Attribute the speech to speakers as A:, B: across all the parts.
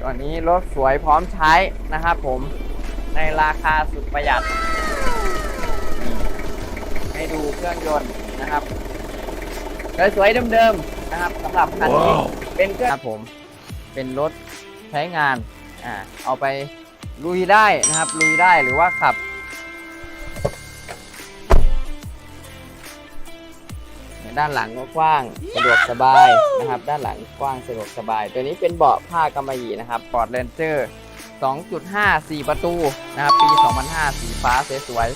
A: ตัวนี้รถสวยพร้อมใช้นะครับผมในราคาสุดประหยัดนี่ให้ดูเครื่องยนต์นะครับสวยๆเดิมๆนะครับสำหรับคันนี้เป็นเครื่องครับผมเป็นรถใช้งานอ่าเอาไปลุยได้นะครับลุยได้หรือว่าขับ ด้านหลังก็กว้างสะดวกสบายนะครับ ด้านหลังกว้างสะดวกสบาย ตัวนี้เป็นเบาะผ้ากำมะหยี่นะครับปอดเลนเจอร์2.5 4 ประตูนะครับ ปี 2005 สีฟ้าสวย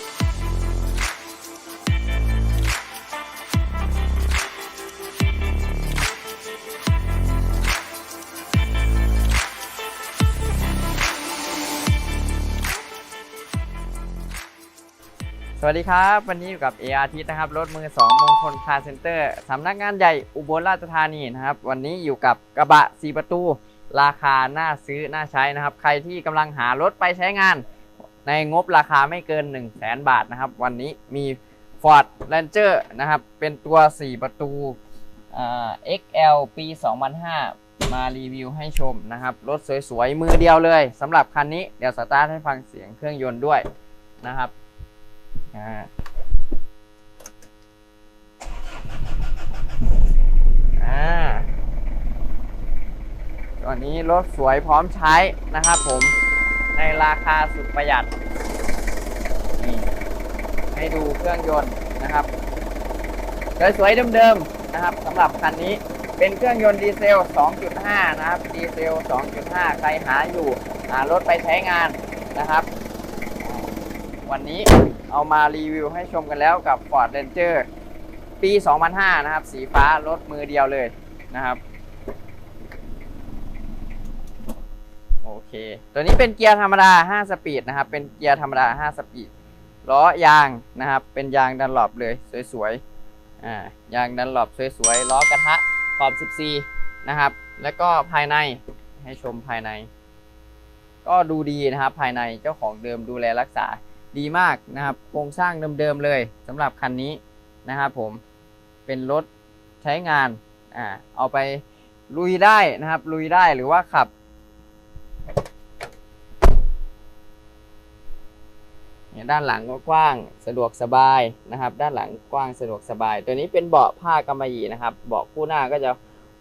A: สวัสดีครับ วันนี้อยู่กับ AR ทิตนะครับ รถมือ2มงคลคาร์เซ็นเตอร์สำนักงานใหญ่อุบลราชธานีนะครับ วันนี้อยู่กับกระบะ 4 ประตู ราคาน่าซื้อน่าใช้นะครับ ใครที่กำลังหารถไปใช้งาน ในงบราคาไม่เกิน 1 0 0 0 0แบาทนะครับ วันนี้มี Ford Ranger นะครับ เป็นตัว 4 ประตูอ่า XL ปี 2005 มารีวิวให้ชมนะครับ รถสวยๆ มือเดียวเลยสำหรับคันนี้เดี๋ยวสตาร์ทให้ฟังเสียงเครื่องยนต์ด้วยนะครับ อ่าอ่าตัวนี้รถสวยพร้อมใช้นะครับผมในราคาสุดประหยัด นี่ ให้ดูเครื่องยนต์นะครับสวยๆเดิมๆนะครับสำหรับคันนี้เป็นเครื่องยนต์ดีเซล 2.5 นะครับ ดีเซล 2.5 ใครหาอยู่ หารถไปใช้งานนะครับ วันนี้ เอามารีวิวให้ชมกันแล้วกับ Ford Ranger ปี 2005 นะครับ สีฟ้ารถมือเดียวเลยนะครับ โอเค ตัวนี้เป็นเกียร์ธรรมดา 5 สปีดนะครับ เป็นเกียร์ธรรมดา 5 สปีดล้อยางนะครับ เป็นยางดันหลบเลยสวยๆอ่ายางดันหลบสวยๆล้อกระทะขอบ 14 นะครับ แล้วก็ภายในให้ชมภายใน ก็ดูดีนะครับภายในเจ้าของเดิมดูแลรักษา ดีมากนะครับ โครงสร้างเดิมๆเลยสำหรับคันนี้นะครับผมเป็นรถใช้งานอ่าเอาไปลุยได้นะครับ ลุยได้หรือว่าขับเนี่ยด้านหลังก็กว้างสะดวกสบายนะครับ ด้านหลังกว้างสะดวกสบาย ตัวนี้เป็นเบาะผ้ากำมะหยี่นะครับ เบาะคู่หน้าก็จะ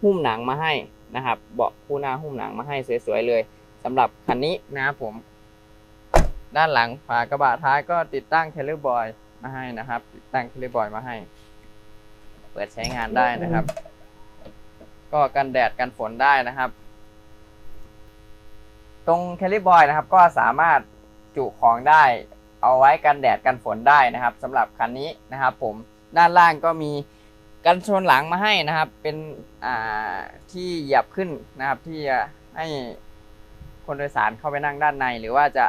A: หุ้มหนังมาให้นะครับ เบาะคู่หน้าหุ้มหนังมาให้สวยๆเลยสำหรับคันนี้นะครับผม ด้านหลังฝากระบะท้ายก็ติดตั้งเทเลอร์บอยมาให้นะครับ ติดตั้งเทเลอร์บอยมาให้ เปิดใช้งานได้นะครับ ก็กันแดดกันฝนได้นะครับ ตรงเทเลอร์บอยนะครับ ก็สามารถจุของได้ เอาไว้กันแดดกันฝนได้นะครับสำหรับคันนี้นะครับ ผมด้านล่างก็มีกันชนหลังมาให้นะครับ เป็นที่เหยียบขึ้นนะครับ ที่ให้คนโดยสารเข้าไปนั่งด้านในหรือว่าจะ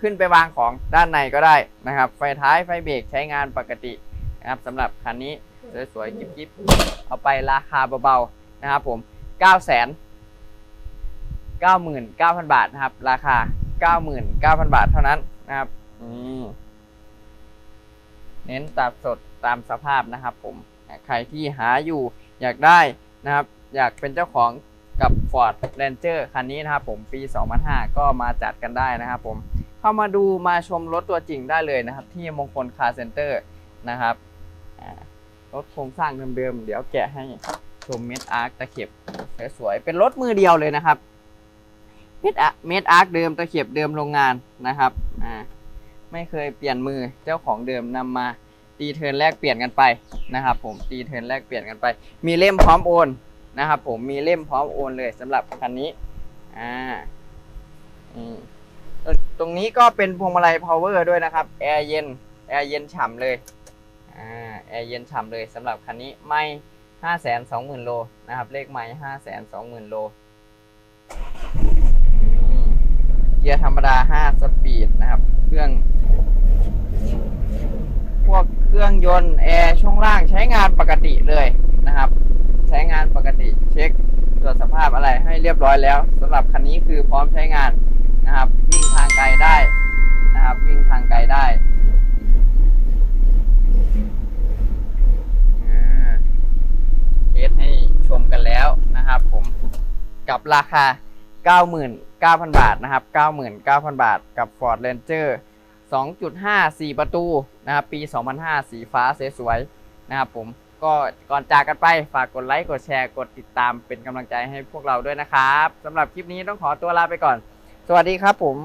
A: ขึ้นไปวางของด้านในก็ได้นะครับ ไฟท้ายไฟเบรกใช้งานปกตินะครับสำหรับคันนี้สวยๆกิ๊บๆเอาไปราคาเบาๆนะครับผม 9 0 0 0 0 99,000 บาทนะครับ ราคา 99,000 บาทเท่านั้นนะครับเน้นตัดสดตามสภาพนะครับ ผมใครที่หาอยู่อยากได้นะครับ อยากเป็นเจ้าของกับ Ford Ranger คันนี้นะครับผมปี 2005 ก็มาจัดกันได้นะครับผม เข้ามาดูมาชมรถตัวจริงได้เลยนะครับ ที่มงคลคาร์เซ็นเตอร์นะครับรถโครงสร้างเดิมๆเดี๋ยวแกะให้ชมเม็ดอาร์คตะเข็บสวยๆเป็นรถมือเดียวเลยนะครับเม็ดอะเม็ดอาร์คเดิมตะเข็บเดิมโรงงานนะครับอ่าไม่เคยเปลี่ยนมือเจ้าของเดิมนำมาตีเทินแลกเปลี่ยนกันไปนะครับ ผมตีเทินแลกเปลี่ยนกันไป มีเล่มพร้อมโอนนะครับ ผมมีเล่มพร้อมโอนเลยสำหรับคันนี้อ่าอืม ตรงนี้ก็เป็นพวงมาลัยพาวเวอร์ด้วยนะครับ แอร์เย็น แอร์เย็นฉ่ำเลย อ่า แอร์เย็นฉ่ำเลยสำหรับคันนี้ไม่ห้าแสนสองหมื่นโลนะครับ เลขไม่ห้าแสนสองหมื่นโล เกียร์ธรรมดา5สปีดนะครับ เครื่อง พวกเครื่องยนต์แอร์ช่วงล่างใช้งานปกติเลยนะครับ ใช้งานปกติเช็คตรวจสภาพอะไรให้เรียบร้อยแล้วสำหรับคันนี้คือพร้อมใช้งาน นะครับ วิ่งทางไกลได้นะครับ วิ่งทางไกลได้เทสให้ชมกันแล้วนะครับผมกับราคา 99,000 บาทนะครับ 99,000 บาทกับ Ford Ranger 2.5 4 ประตูนะครับ ปี 2005 สีฟ้าสวยๆนะครับผมก็ก่อนจากกันไปฝากกดไลค์ กดแชร์ กดติดตามเป็นกำลังใจให้พวกเราด้วยนะครับสำหรับคลิปนี้ต้องขอตัวลาไปก่อน สวัสดีครับผม